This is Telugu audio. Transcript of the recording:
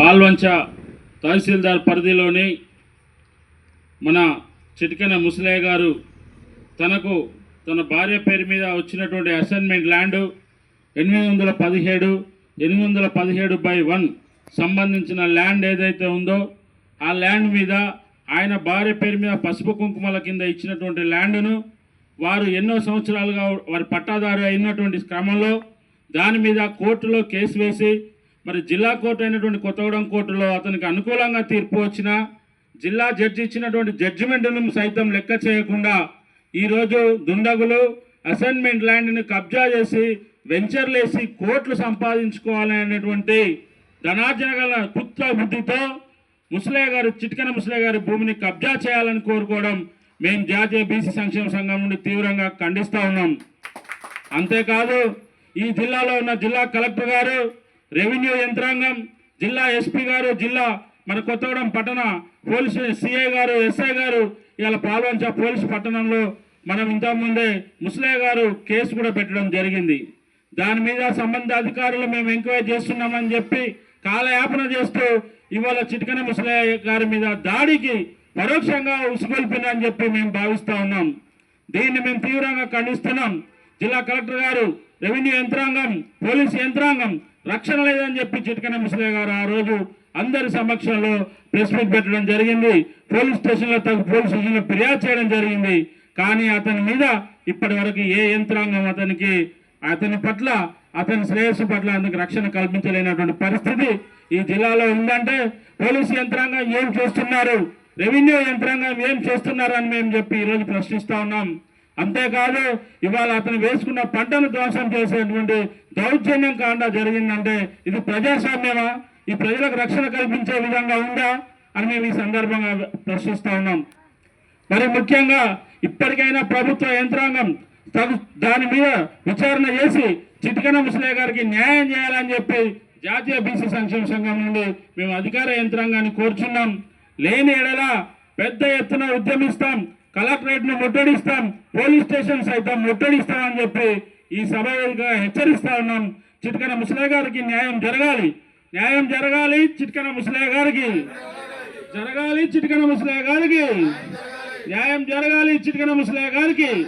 పాల్వంచ తహసీల్దార్ పరిధిలోని మన చిటికన ముసలయ్య గారు తనకు తన భార్య పేరు మీద వచ్చినటువంటి అసైన్మెంట్ ల్యాండ్ ఎనిమిది వందల పదిహేడు ఎనిమిది వందల పదిహేడు బై వన్ సంబంధించిన ల్యాండ్ ఏదైతే ఉందో ఆ ల్యాండ్ మీద ఆయన భార్య పేరు మీద పసుపు కుంకుమల కింద ఇచ్చినటువంటి ల్యాండ్ను వారు ఎన్నో సంవత్సరాలుగా వారి పట్టాదారు అయినటువంటి క్రమంలో దాని మీద కోర్టులో కేసు వేసి మరి జిల్లా కోర్టు అయినటువంటి కొత్తగూడెం కోర్టులో అతనికి అనుకూలంగా తీర్పు వచ్చినా జిల్లా జడ్జి ఇచ్చినటువంటి జడ్జిమెంట్ను సైతం లెక్క చేయకుండా ఈరోజు దుండగులు అసైన్మెంట్ ల్యాండ్ని కబ్జా చేసి వెంచర్లేసి కోట్లు సంపాదించుకోవాలనేటువంటి ధనార్జన గల కుత్త బుద్ధితో ముసలయ్య గారు చిట్కన ముసలయ్య గారి భూమిని కబ్జా చేయాలని కోరుకోవడం మేము జాతీయ బీసీ సంక్షేమ సంఘం నుండి తీవ్రంగా ఖండిస్తూ ఉన్నాం. అంతేకాదు ఈ జిల్లాలో ఉన్న జిల్లా కలెక్టర్ గారు రెవెన్యూ యంత్రాంగం జిల్లా ఎస్పీ గారు జిల్లా మన కొత్తగూడెం పట్టణ పోలీసు సిఐ గారు ఎస్ఐ గారు ఇవాళ పాల్వంచ పోలీసు పట్టణంలో మనం ఇంతకుముందే ముసలయ్య గారు కేసు కూడా పెట్టడం జరిగింది. దాని మీద సంబంధ అధికారులు మేము ఎంక్వైరీ చేస్తున్నామని చెప్పి కాలయాపన చేస్తూ ఇవాళ చిటికన ముసలయ్య గారి మీద దాడికి పరోక్షంగా ఉసుగొల్పిందని చెప్పి మేము భావిస్తూ ఉన్నాం. దీన్ని మేము తీవ్రంగా ఖండిస్తున్నాం. జిల్లా కలెక్టర్ గారు రెవెన్యూ యంత్రాంగం పోలీస్ యంత్రాంగం రక్షణ లేదని చెప్పి చిటికన ముసలే గారు ఆ రోజు అందరి సమక్షంలో ప్రెస్ మీట్ పెట్టడం జరిగింది. పోలీస్ స్టేషన్లో తగు పోలీస్ స్టేషన్లో ఫిర్యాదు చేయడం జరిగింది. కానీ అతని మీద ఇప్పటి వరకు ఏ యంత్రాంగం అతనికి అతని పట్ల అతని శ్రేయస్సు పట్ల అతనికి రక్షణ కల్పించలేనటువంటి పరిస్థితి ఈ జిల్లాలో ఉందంటే పోలీసు యంత్రాంగం ఏం చేస్తున్నారు? రెవెన్యూ యంత్రాంగం ఏం చేస్తున్నారు అని మేము చెప్పి ఈరోజు ప్రశ్నిస్తా ఉన్నాం. అంతేకాదు ఇవాళ అతను వేసుకున్న పంటను ధ్వంసం చేసేటువంటి దౌర్జన్యం కాండా జరిగిందంటే ఇది ప్రజాస్వామ్యమా? ఈ ప్రజలకు రక్షణ కల్పించే విధంగా ఉందా? అని మేము ఈ సందర్భంగా ప్రశ్నిస్తా ఉన్నాం. మరి ముఖ్యంగా ఇప్పటికైనా ప్రభుత్వ యంత్రాంగం తగు దాని మీద విచారణ చేసి చిటికన ముసలే గారికి న్యాయం చేయాలని చెప్పి జాతీయ బీసీ సంక్షేమ సంఘం నుండి మేము అధికార యంత్రాంగాన్ని కోరుచున్నాం. లేని ఎడల పెద్ద ఎత్తున ఉద్యమిస్తాం. కలెక్టరేట్ను ముట్టడిస్తాం పోలీస్ స్టేషన్ సైతం ముట్టడిస్తామని చెప్పి ఈ సభ హెచ్చరిస్తా ఉన్నాం. చిటికన ముసలే గారికి న్యాయం జరగాలి. న్యాయం జరగాలి చిటికన ముసలే గారికి. జరగాలి చిటికన ముసలే గారికి. న్యాయం జరగాలి చిటికన ముసలే గారికి.